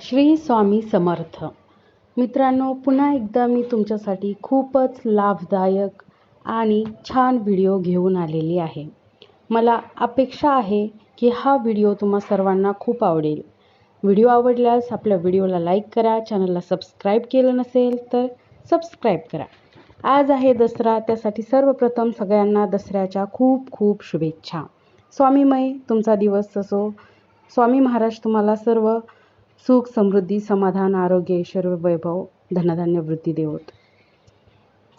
श्री स्वामी समर्थ. मित्रांनो पुन्हा एकदा मी तुमच्यासाठी खूपच लाभदायक आणि छान व्हिडिओ घेऊन आलेली आहे. मला अपेक्षा आहे की हा व्हिडिओ तुम्हा सर्वांना खूप आवडेल. व्हिडिओ आवडल्यास आपल्या व्हिडिओला लाईक करा चॅनलला सबस्क्राईब केलं नसेल तर सबस्क्राईब करा. आज आहे दसरा त्यासाठी सर्वप्रथम सगळ्यांना दसऱ्याच्या खूप खूप शुभेच्छा. स्वामीमय तुमचा दिवस असो. स्वामी महाराज तुम्हाला सर्व सुख समृद्धी समाधान आरोग्य ऐश्वर वैभव धनधान्य वृद्धी देवत.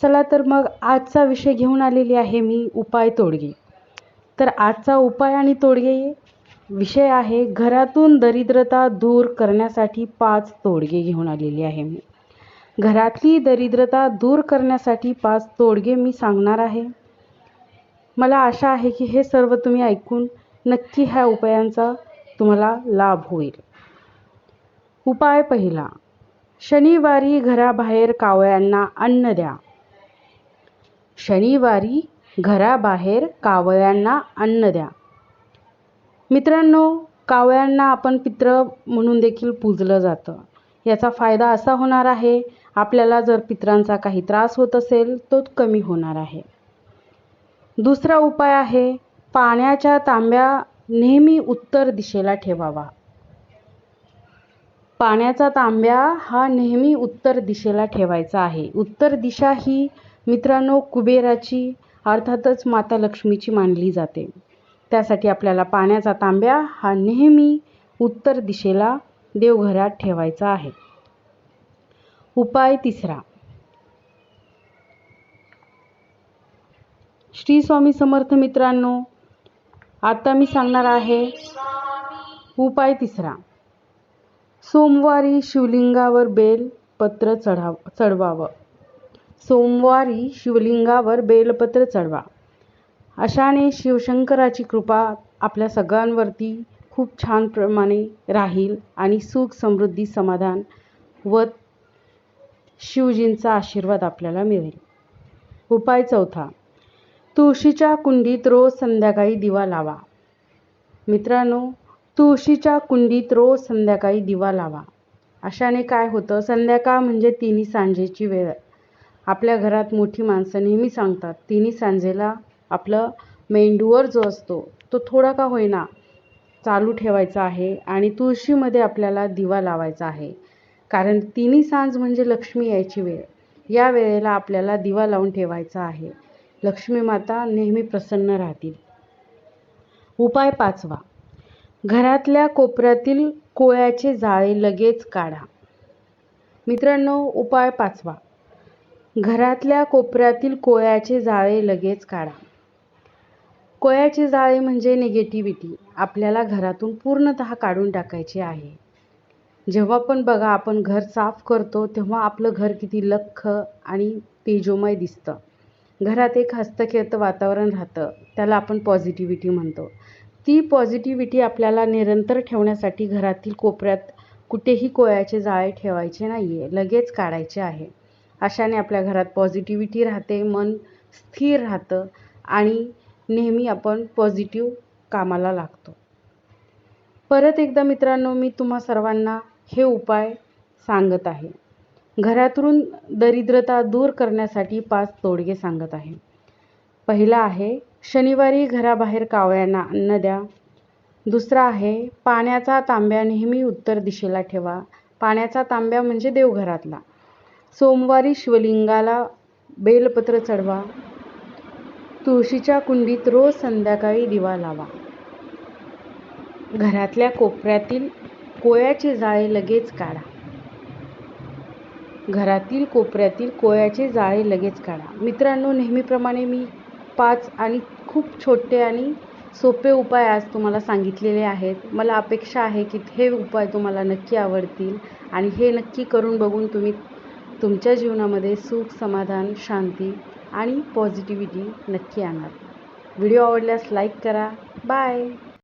चला तर मग आजचा विषय घेऊन आलेली आहे मी उपाय तोडगे. तर आजचा उपाय आणि तोडगे विषय आहे घरातून दरिद्रता दूर करण्यासाठी पाच तोडगे घेऊन आलेली आहे मी. घरातली दरिद्रता दूर करण्यासाठी पाच तोडगे मी सांगणार आहे. मला आशा आहे की हे सर्व तुम्ही ऐकून नक्की ह्या उपायांचा तुम्हाला लाभ होईल. उपाय पहिला. शनिवारी घराबाहेर कावळ्यांना अन्न द्या. शनिवारी घराबाहेर कावळ्यांना अन्न द्या. मित्रांनो कावळ्यांना आपण पित्र म्हणून देखील पूजलं जातं. याचा फायदा असा होणार आहे आपल्याला जर पित्रांचा काही त्रास होत असेल तो कमी होणार आहे. दुसरा उपाय आहे पाण्याच्या तांब्या नेहमी उत्तर दिशेला ठेवावा. पाण्याचा तांब्या हा नेहमी उत्तर दिशेला ठेवायचा आहे. उत्तर दिशा ही मित्रांनो कुबेराची अर्थातच माता लक्ष्मीची मानली जाते. त्यासाठी आपल्याला पाण्याचा तांब्या हा नेहमी उत्तर दिशेला देवघरात ठेवायचा आहे. उपाय तिसरा. श्री स्वामी समर्थ मित्रांनो आता मी सांगणार आहे उपाय तिसरा. सोमवारी शिवलिंगावर बेल पत्र चढाव चढवावं. सोमवारी शिवलिंगावर बेलपत्र चढवा. अशाने शिवशंकराची कृपा आपल्या सगळ्यांवरती खूप छान प्रमाणे राहील आणि सुख समृद्धी समाधान व शिवजींचा आशीर्वाद आपल्याला मिळेल. उपाय चौथा. तुळशीच्या कुंडीत रोज संध्याकाळी दिवा लावा. मित्रांनो तुळशीच्या कुंडीत रोज संध्याकाळी दिवा लावा. अशाने काय होतं? संध्याकाळ म्हणजे तिन्ही सांजेची वेळ. आपल्या घरात मोठी माणसं नेहमी सांगतात तिन्ही सांजेला आपलं मेंदूवर जो असतो तो थोडा का होईना चालू ठेवायचा आहे आणि तुळशीमध्ये आपल्याला दिवा लावायचा आहे. कारण तिन्ही सांज म्हणजे लक्ष्मी यायची वेळ. या वेळेला आपल्याला दिवा लावून ठेवायचा आहे. लक्ष्मी माता नेहमी प्रसन्न राहतील. उपाय पाचवा. घरातल्या कोपऱ्यातील कोळ्याचे जाळे लगेच काढा. मित्रांनो उपाय पाचवा. घरातल्या कोपऱ्यातील कोळ्याचे जाळे लगेच काढा. कोळ्याचे जाळे म्हणजे निगेटिव्हिटी आपल्याला घरातून पूर्णतः काढून टाकायची आहे. जेव्हा पण बघा आपण घर साफ करतो तेव्हा आपलं घर किती लख्ख आणि तेजोमय दिसतं. घरात एक हस्तखेळतं वातावरण राहतं. त्याला आपण पॉझिटिव्हिटी म्हणतो. ती पॉझिटिव्हिटी आपल्याला निरंतर ठेवण्यासाठी घरातील कोपऱ्यात कुठेही कोळ्याचे जाळे ठेवायचे नाही आहे लगेच काढायचे आहे. अशाने आपल्या घरात पॉझिटिव्हिटी राहते मन स्थिर राहतं आणि नेहमी आपण पॉझिटिव्ह कामाला लागतो. परत एकदा मित्रांनो मी तुम्हा सर्वांना हे उपाय सांगत आहे. घरातून दरिद्रता दूर करण्यासाठी पाच तोडगे सांगत आहे. पहिला आहे शनिवारी घराबाहेर कावळ्यांना अन्न द्या. दुसरा आहे पाण्याचा तांब्या नेहमी उत्तर दिशेला ठेवा. पाण्याचा तांब्या म्हणजे देवघरातला. सोमवारी शिवलिंगाला बेलपत्र चढवा. तुळशीच्या कुंडीत रोज संध्याकाळी दिवा लावा. घरातल्या कोपऱ्यातील कोयाचे जाळे लगेच काढा. घरातील कोपऱ्यातील कोयाचे जाळे लगेच काढा. मित्रांनो नेहमीप्रमाणे मी पाच आणि खूप छोटे आणि सोपे उपाय आज तुम्हाला सांगितलेले आहेत. मला अपेक्षा आहे की हे उपाय तुम्हाला नक्की आवडतील आणि हे नक्की करून बघून तुम्ही तुमच्या जीवनामध्ये सुख समाधान शांती आणि पॉझिटिव्हिटी नक्की आणा. व्हिडिओ आवडल्यास लाईक करा. बाय!